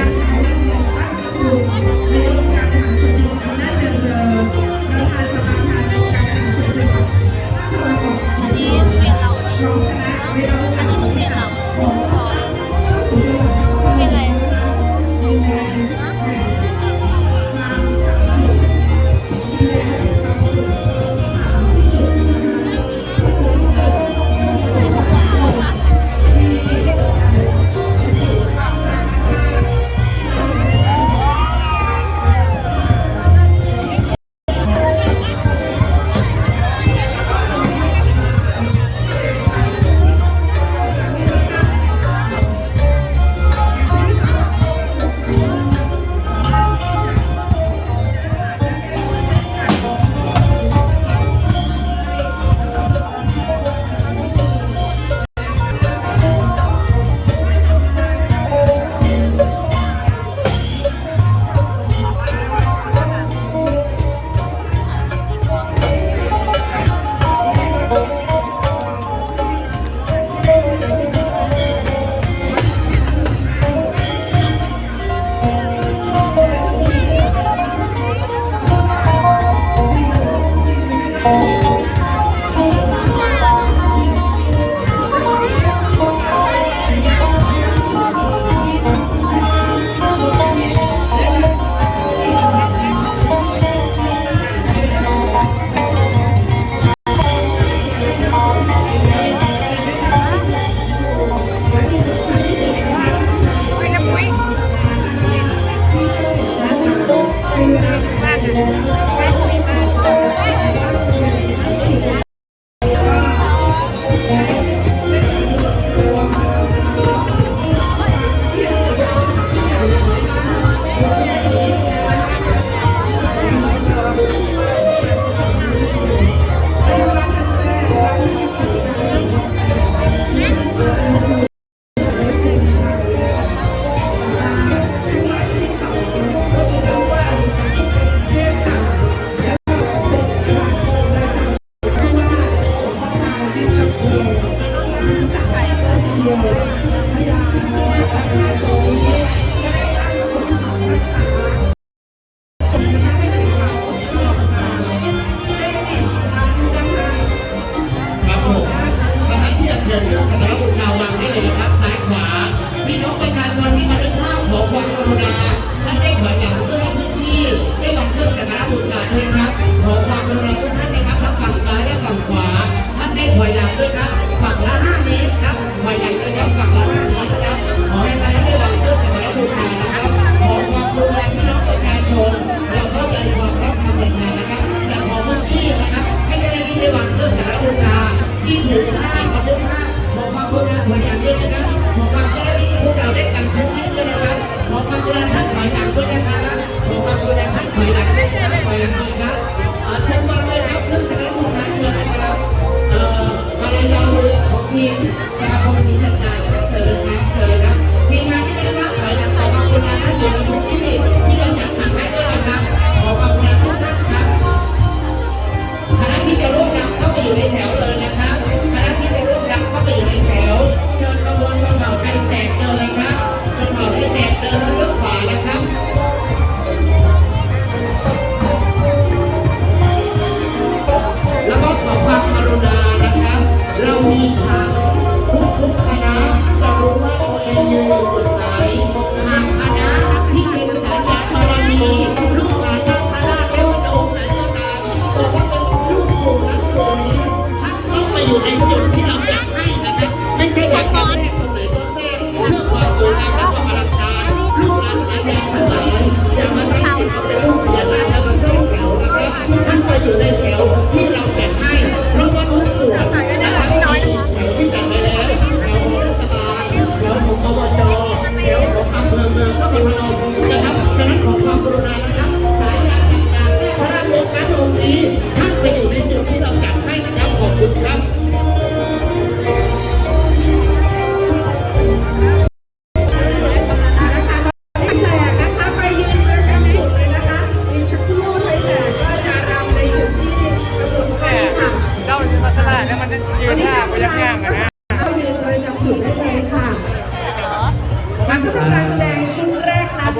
าง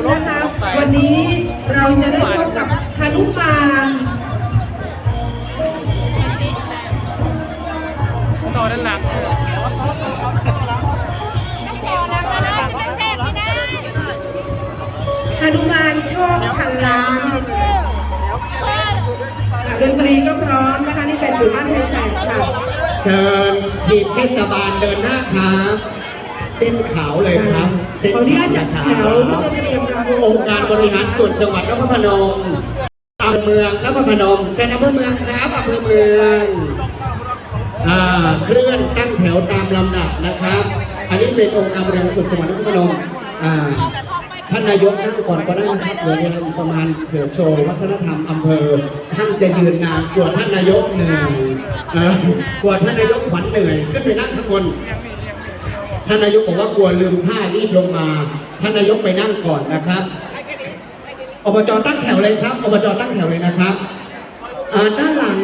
นะคะวันนี้เราจะได้พบกับฮนุมานต่อด้านหลังฮนุมานโชคพันล้านดนตรีก็พร้อมนะคะนี่เป็นหมู่บ้านไทยแสงค่ะ เชิญทีมเทศบาลเดินหน้าครับ เส้นขาวเลยครับเส้นขออนุญาตจัดขาวแถวเพื่อจะเรียมรำวองค์การบริหารส่วนจังหวัดนครพนมอำเภอเมืองนครพนมเชิญอำเภอเมืองครับอำเภอเมืองเคลื่อนตั้งแถวตามลำดับนะครับ อันนี้เป็นองค์การบริหารส่วนจังหวัดนครพนมท่านนายกนั่งก่อนก็ได้นะครับเดี๋ยวเรียนประมาณเผื่อโชว์วัฒนธรรมอำเภอ ท่านจะยืนนานกลัวท่านนายกเหนื่อยเอ่อกลัวท่านนายกขวัญเหนื่อยก็ไปนั่งข้างบน ท่านนายกบอกว่ากลัวลืมท่ารีบลงมา ท่านนายกไปนั่งก่อนนะครับอบจตั้งแถวเลยครับอบจตั้งแถวเลยนะครับด้านหลัง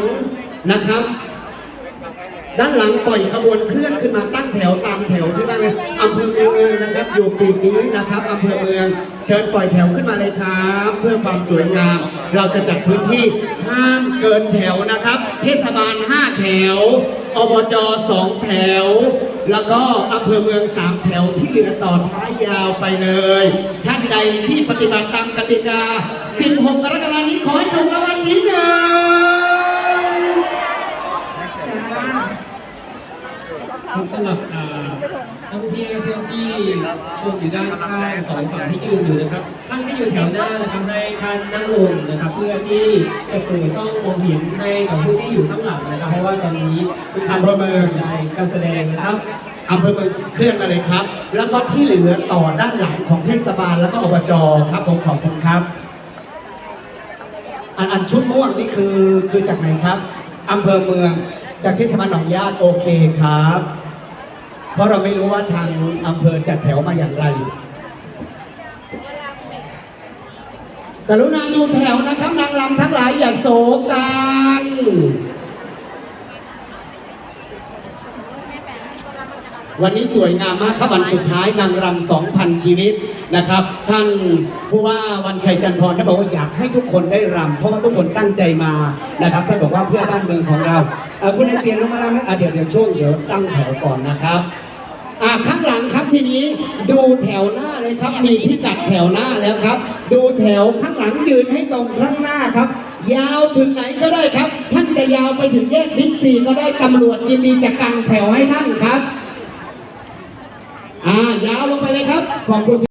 นะครับ ด้านหลังปล่อยขบวนเคลื่อนขึ้นมาตั้งแถวตามแถวที่ว่าเลยอำเภอเมืองนะครับ อยู่ปีกนี้นะครับอำเภอเมือง เชิญปล่อยแถวขึ้นมาเลยครับ เพื่อความสวยงาม เราจะจัดพื้นที่ห้ามเกินแถวนะครับ เทศบาล 5 แถวอบจ2แถว แล้วก็อำเภอเมือง 3 แถวที่เหลือต่อท้ายยาวไปเลยท่านใดที่ปฏิบัติตามกติกา 16 กรกฎาคมนี้ขอให้ถูกรางวัลที่หนึ่ง ครับสำหรับอ่านักท่องเที่ยวที่ชมอยู่ด้านข้างสองฝั่งที่ยืนอยู่นะครับท่านที่อยู่แถวหน้านะครับให้ท่านนั่งลงนะครับ เพื่อที่จะเปิดช่องมองเห็นให้กับผู้ที่อยู่ข้างหลังนะครับ เพราะว่าตอนนี้ทุกท่านอำเภอเมืองใจการแสดงนะครับอำเภอเมืองเคลื่อนมาเลยครับ แล้วก็ที่เหลือต่อด้านหลังของเทศบาลแล้วก็อบจครับผมขอบคุณครับ อันอันชุดม่วงนี่คือคือจากไหนครับอำเภอเมืองจากเทศบาลหนองญาติโอเคครับ เพราะเราไม่รู้ว่าทางอำเภอจัดแถวมาอย่างไร กรุณาดูแถวนะครับนางรำทั้งหลายอย่าโศกกันวันนี้สวยงามมากครับวันสุดท้ายนางรำ2,000ชีวิตนะครับ ท่านผู้ว่าวันชัยจันทร์พรท่านบอกว่าอยากให้ทุกคนได้รำเพราะว่าทุกคนตั้งใจมานะครับท่านบอกว่าเพื่อบ้านเมืองของเราคุณไอเตียนลงมาแล้วไหมอะเดี๋ยวเดี๋ยวช่วงเดี๋ยวตั้งแถวก่อนนะครับ อ่าข้างหลังครับทีนี้ดูแถวหน้าเลยครับ มีพิกัดแถวหน้าแล้วครับ ดูแถวข้างหลังยืนให้ตรงข้างหน้าครับ ยาวถึงไหนก็ได้ครับ ท่านจะยาวไปถึงแยกบิ๊กซีก็ได้ตำรวจยินดีจะกันแถวให้ท่านครับ อ่ายาวลงไปเลยครับขอบคุณ